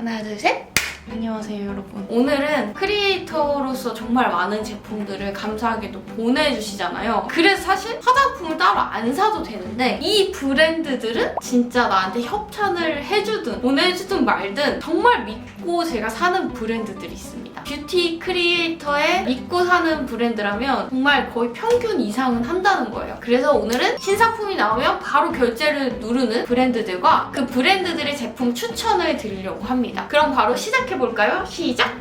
하나, 둘, 셋! 안녕하세요, 여러분. 오늘은 크리에이터로서 정말 많은 제품들을 감사하게도 보내주시잖아요. 그래서 사실 화장품을 따로 안 사도 되는데 이 브랜드들은 진짜 나한테 협찬을 해주든 보내주든 말든 정말 믿고 제가 사는 브랜드들이 있습니다. 뷰티 크리에이터에 믿고 사는 브랜드라면 정말 거의 평균 이상은 한다는 거예요. 그래서 오늘은 신상품이 나오면 바로 결제를 누르는 브랜드들과 그 브랜드들의 제품 추천을 드리려고 합니다. 그럼 바로 시작해볼까요? 시작!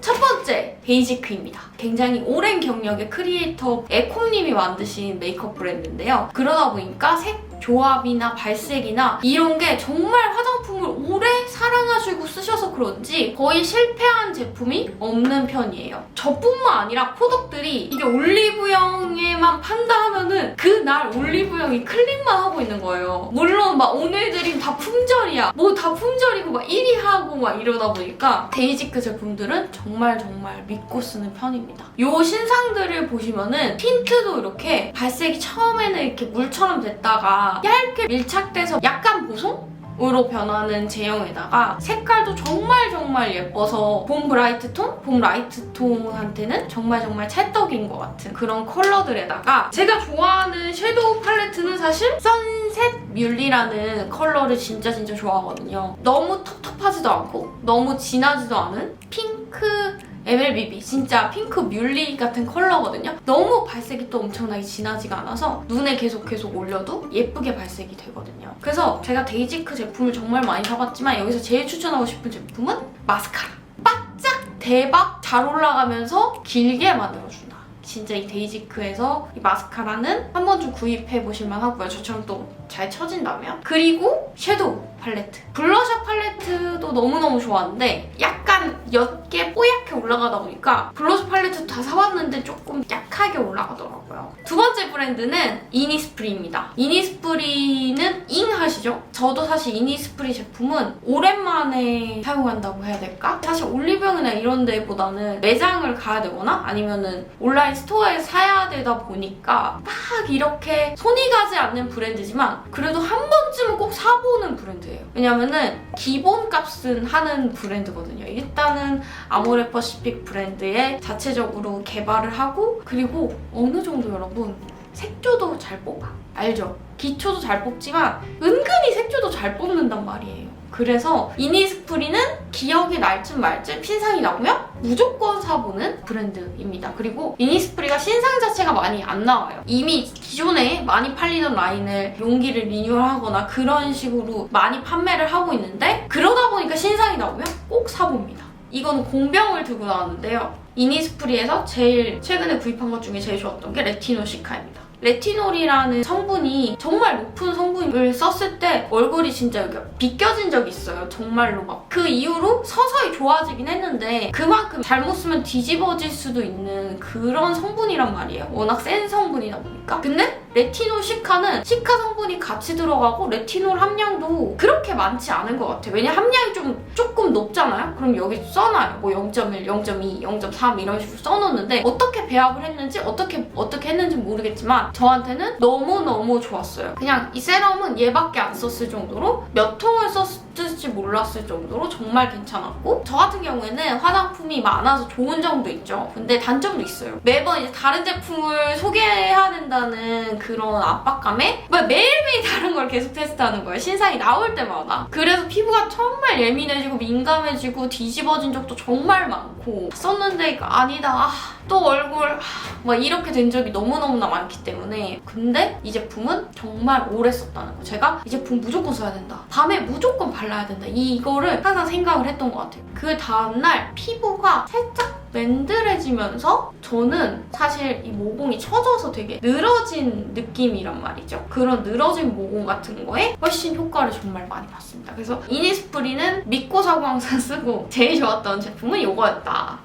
첫 번째 베이지크입니다. 굉장히 오랜 경력의 크리에이터 에콤님이 만드신 메이크업 브랜드인데요. 그러다 보니까 색 조합이나 발색이나 이런 게 정말 화장품을 오래 사랑하시고 쓰셔서 그런지 거의 실패한 제품이 없는 편이에요. 저뿐만 아니라 코덕들이 이게 올리브영에만 판다 하면은 그날 올리브영이 클릭만 하고 있는 거예요. 물론 막 오늘 드림 다 품절이야. 뭐 다 품절이고 막 1위 하고 막 이러다 보니까 데이지크 제품들은 정말 정말 믿고 쓰는 편입니다. 요 신상들을 보시면은 틴트도 이렇게 발색이 처음에는 이렇게 물처럼 됐다가 얇게 밀착돼서 약간 보송? 으로 변하는 제형에다가 색깔도 정말 정말 예뻐서 봄 브라이트 톤, 봄 라이트 톤한테는 정말 정말 찰떡인 것 같은 그런 컬러들에다가 제가 좋아하는 섀도우 팔레트는 사실 선셋 뮬리라는 컬러를 진짜 진짜 좋아하거든요. 너무 텁텁하지도 않고 너무 진하지도 않은 핑크 MLBB 진짜 핑크 뮬리 같은 컬러거든요. 너무 발색이 또 엄청나게 진하지가 않아서 눈에 계속 계속 올려도 예쁘게 발색이 되거든요. 그래서 제가 데이지크 제품을 정말 많이 사봤지만 여기서 제일 추천하고 싶은 제품은 마스카라. 바짝 대박 잘 올라가면서 길게 만들어준다. 진짜 이 데이지크에서 이 마스카라는 한 번쯤 구입해 보실만 하고요. 저처럼 또잘 쳐진다면. 그리고 섀도우 팔레트. 블러셔 팔레트도 너무너무 좋아하는데 약간 옅게 뽀얗게 올라가다 보니까 블러셔 팔레트 다 사봤는데 조금 약하게 올라가더라고요. 두 번째 브랜드는 이니스프리입니다. 이니스프리는 잉 하시죠? 저도 사실 이니스프리 제품은 오랜만에 사용한다고 해야 될까? 사실 올리브영이나 이런 데보다는 매장을 가야 되거나 아니면은 온라인 스토어에 사야 되다 보니까 막 이렇게 손이 가지 않는 브랜드지만 그래도 한 번쯤은 꼭 사보는 브랜드예요. 왜냐면은 기본값은 하는 브랜드거든요. 일단은 아모레퍼시픽 브랜드에 자체적으로 개발을 하고 그리고 어느 정도 여러분 색조도 잘 뽑아. 알죠? 기초도 잘 뽑지만 은근히 색조도 잘 뽑는단 말이에요. 그래서 이니스프리는 기억이 날쯤 말쯤 신상이 나오면 무조건 사보는 브랜드입니다. 그리고 이니스프리가 신상 자체가 많이 안 나와요. 이미 기존에 많이 팔리던 라인을 용기를 리뉴얼하거나 그런 식으로 많이 판매를 하고 있는데 그러다 보니까 신상이 나오면 꼭 사봅니다. 이건 공병을 들고 나왔는데요. 이니스프리에서 제일 최근에 구입한 것 중에 제일 좋았던 게 레티노 시카입니다. 레티놀이라는 성분이 정말 높은 성분을 썼을 때 얼굴이 진짜 여기가 비껴진 적이 있어요. 정말로 막. 그 이후로 서서히 좋아지긴 했는데 그만큼 잘못 쓰면 뒤집어질 수도 있는 그런 성분이란 말이에요. 워낙 센 성분이다 보니까. 근데 레티놀 시카는 시카 성분이 같이 들어가고 레티놀 함량도 그렇게 많지 않은 것 같아요. 왜냐 함량이 좀 조금 높잖아요. 그럼 여기 써놔요. 뭐 0.1, 0.2, 0.3 이런 식으로 써놓는데 어떻게 배합을 했는지 어떻게 어떻게 했는지 모르겠지만 저한테는 너무 너무 좋았어요. 그냥 이 세럼은 얘밖에 안 썼을 정도로 몇 통을 썼을지 몰랐을 정도로 정말 괜찮았고 저 같은 경우에는 화장품이 많아서 좋은 점도 있죠. 근데 단점도 있어요. 매번 이제 다른 제품을 소개해야 된다는 그런 압박감에 뭐 매일매일 다른 걸 계속 테스트하는 거예요. 신상이 나올 때마다. 그래서 피부가 정말 예민해지고 민감해지고 뒤집어진 적도 정말 많고 썼는데 아니다. 아, 또 얼굴 아, 막 이렇게 된 적이 너무너무나 많기 때문에 근데 이 제품은 정말 오래 썼다는 거 제가 이 제품 무조건 써야 된다 밤에 무조건 발라야 된다 이거를 항상 생각을 했던 것 같아요 그 다음날 피부가 살짝 맨들해지면서 저는 사실 이 모공이 처져서 되게 늘어진 느낌이란 말이죠. 그런 늘어진 모공 같은 거에 훨씬 효과를 정말 많이 봤습니다. 그래서 이니스프리는 믿고 사고 항상 쓰고 제일 좋았던 제품은 이거였다.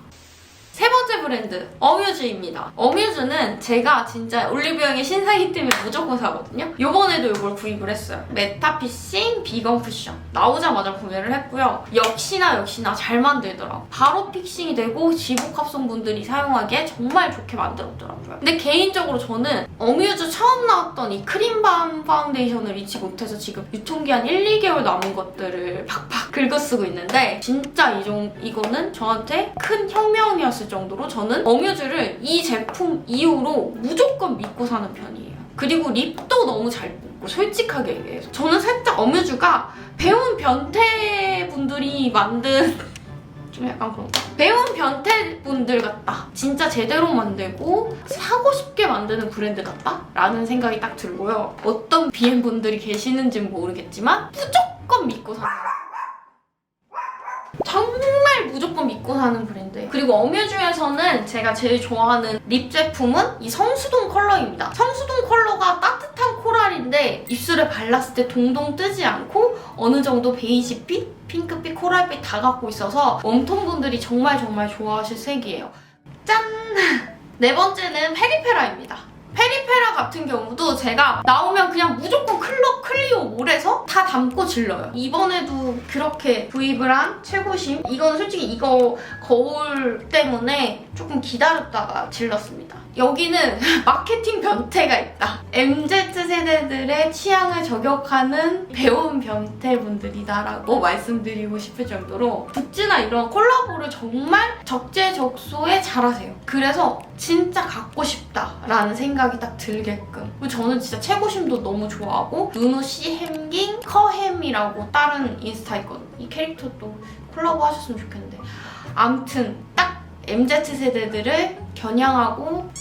세 번째 브랜드 어뮤즈입니다. 어뮤즈는 제가 진짜 올리브영의 신상이 뜨면 무조건 사거든요. 요번에도 이걸 구입을 했어요. 메타피싱 비건 쿠션 나오자마자 구매를 했고요. 역시나 역시나 잘 만들더라고. 바로 픽싱이 되고 지복 합성 분들이 사용하기에 정말 좋게 만들었더라고요. 근데 개인적으로 저는 어뮤즈 처음 나왔던 이 크림밤 파운데이션을 잊지 못해서 지금 유통기한 1, 2개월 남은 것들을 팍팍 긁어쓰고 있는데 진짜 이 종, 이거는 저한테 큰 혁명이었을 정도로 저는 어뮤즈를 이 제품 이후로 무조건 믿고 사는 편이에요. 그리고 립도 너무 잘 뽑고 솔직하게 얘기해서 저는 살짝 어뮤즈가 배운 변태 분들이 만든 좀 약간 그런가? 배운 변태 분들 같다. 진짜 제대로 만들고 사고 싶게 만드는 브랜드 같다? 라는 생각이 딱 들고요. 어떤 BM 분들이 계시는지는 모르겠지만 무조건 믿고 사는 정말 무조건 믿고 사는 브랜드예요. 그리고 어뮤즈에서는 제가 제일 좋아하는 립 제품은 이 성수동 컬러입니다. 성수동 컬러가 따뜻한 코랄인데 입술에 발랐을 때 동동 뜨지 않고 어느 정도 베이지빛, 핑크빛, 코랄빛 다 갖고 있어서 웜톤 분들이 정말 정말 좋아하실 색이에요. 짠! 네 번째는 페리페라입니다. 페리페라 같은 경우도 제가 나오면 그냥 무조건 클럽 클리오 몰에서 다 담고 질러요. 이번에도 그렇게 구입을 한 최고심. 이건 솔직히 이거 거울 때문에 조금 기다렸다가 질렀습니다. 여기는 마케팅 변태가 있다. MZ세대들의 취향을 저격하는 배운 변태분들이다라고 말씀드리고 싶을 정도로 굿즈나 이런 콜라보를 정말 적재적소에 잘하세요. 그래서 진짜 갖고 싶다라는 생각이 딱 들게끔. 그리고 저는 진짜 최고심도 너무 좋아하고 누누 씨 햄깅 커햄이라고 다른 인스타 있거든요. 이 캐릭터도 콜라보 하셨으면 좋겠는데. 암튼 딱 MZ세대들을 겨냥하고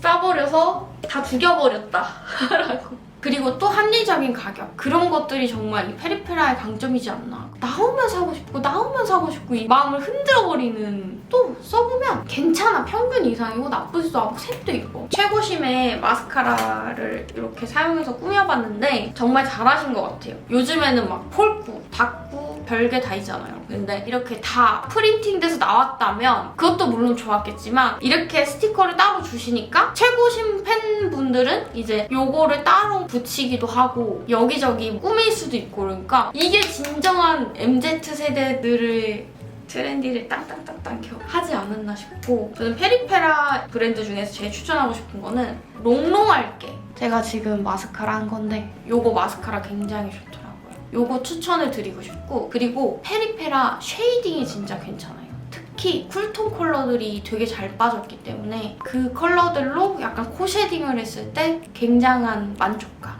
싸버려서 다 죽여버렸다. 라고. 그리고 또 합리적인 가격. 그런 것들이 정말 이 페리페라의 강점이지 않나. 나오면 사고 싶고, 나오면 사고 싶고, 이 마음을 흔들어버리는. 또 써보면 괜찮아. 평균 이상이고, 나쁘지도 않고, 색도 이뻐. 최고심의 마스카라를 이렇게 사용해서 꾸며봤는데, 정말 잘하신 것 같아요. 요즘에는 막 폴꾸, 닥구, 별게 다 있잖아요. 근데 이렇게 다 프린팅돼서 나왔다면, 그것도 물론 좋았겠지만, 이렇게 스티커를 따로 주시니까, 최고심 팬분들은 이제 요거를 따로 붙이기도 하고 여기저기 꾸밀 수도 있고 그러니까 이게 진정한 MZ 세대들의 트렌디를 땅땅땅땅 겨 하지 않았나 싶고 저는 페리페라 브랜드 중에서 제일 추천하고 싶은 거는 롱롱할게. 제가 지금 마스카라 한 건데. 요거 마스카라 굉장히 좋더라고요 요거 추천을 드리고 싶고 그리고 페리페라 쉐이딩이 진짜 괜찮아요 특히 쿨톤 컬러들이 되게 잘 빠졌기 때문에 그 컬러들로 약간 코 쉐딩을 했을 때 굉장한 만족감.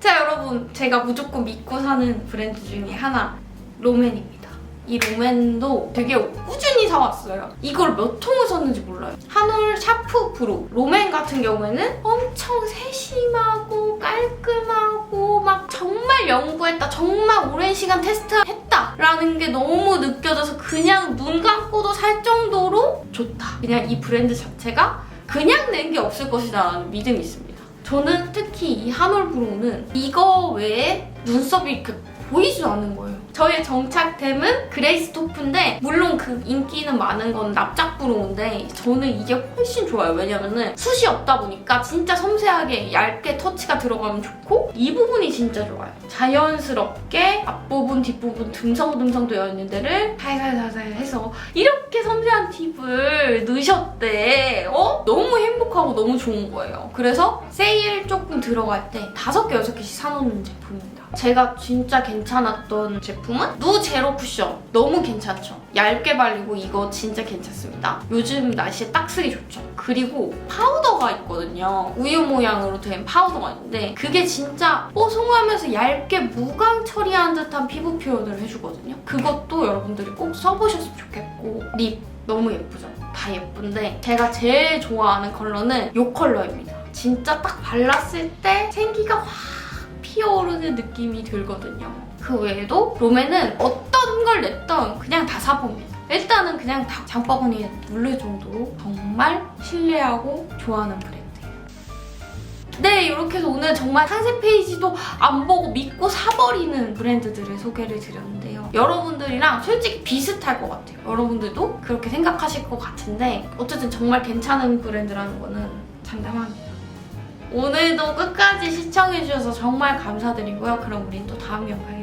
자 여러분 제가 무조건 믿고 사는 브랜드 중에 하나 로맨입니다. 이 로맨도 되게 꾸준히 사왔어요. 이걸 몇 통을 썼는지 몰라요. 한올 샤프 브로 로맨 같은 경우에는 엄청 세심하고 깔끔하고 막 정말 연구했다 정말 오랜 시간 테스트했다 라는 게 너무 느껴져서 그냥 눈 감고도 살 정도로 좋다. 그냥 이 브랜드 자체가 그냥 낸 게 없을 것이다 라는 믿음이 있습니다. 저는 특히 이 한올 브로우는 이거 외에 눈썹이 이렇게 보이지도 않는 거예요. 저의 정착템은 그레이스 토프인데 물론 그 인기는 많은 건 납작 브로우인데 저는 이게 훨씬 좋아요. 왜냐면은 숱이 없다 보니까 진짜 섬세하게 얇게 터치가 들어가면 좋고 이 부분이 진짜 좋아요. 자연스럽게 앞부분, 뒷부분 듬성듬성 되어 있는 데를 살살살살 해서 이렇게 섬세한 팁을 넣으셨대. 어? 너무 행복하고 너무 좋은 거예요. 그래서 세일 조금 들어갈 때 다섯 개, 여섯 개씩 사놓는 제품입니다. 제가 진짜 괜찮았던 제품 은 누 제로 쿠션. 너무 괜찮죠? 얇게 발리고 이거 진짜 괜찮습니다. 요즘 날씨에 딱 쓰기 좋죠. 그리고 파우더가 있거든요. 우유 모양으로 된 파우더가 있는데 그게 진짜 뽀송하면서 얇게 무광 처리한 듯한 피부 표현을 해주거든요. 그것도 여러분들이 꼭 써보셨으면 좋겠고 립 너무 예쁘죠? 다 예쁜데 제가 제일 좋아하는 컬러는 이 컬러입니다. 진짜 딱 발랐을 때 생기가 확 피어오르는 느낌이 들거든요. 그 외에도 롬에는 어떤 걸 냈던 그냥 다 사봅니다. 일단은 그냥 다 장바구니에 누를 정도로 정말 신뢰하고 좋아하는 브랜드예요. 네 이렇게 해서 오늘 정말 상세 페이지도 안 보고 믿고 사버리는 브랜드들을 소개를 드렸는데요. 여러분들이랑 솔직히 비슷할 것 같아요. 여러분들도 그렇게 생각하실 것 같은데 어쨌든 정말 괜찮은 브랜드라는 거는 장담합니다. 오늘도 끝까지 시청해주셔서 정말 감사드리고요. 그럼 우린 또 다음 영상에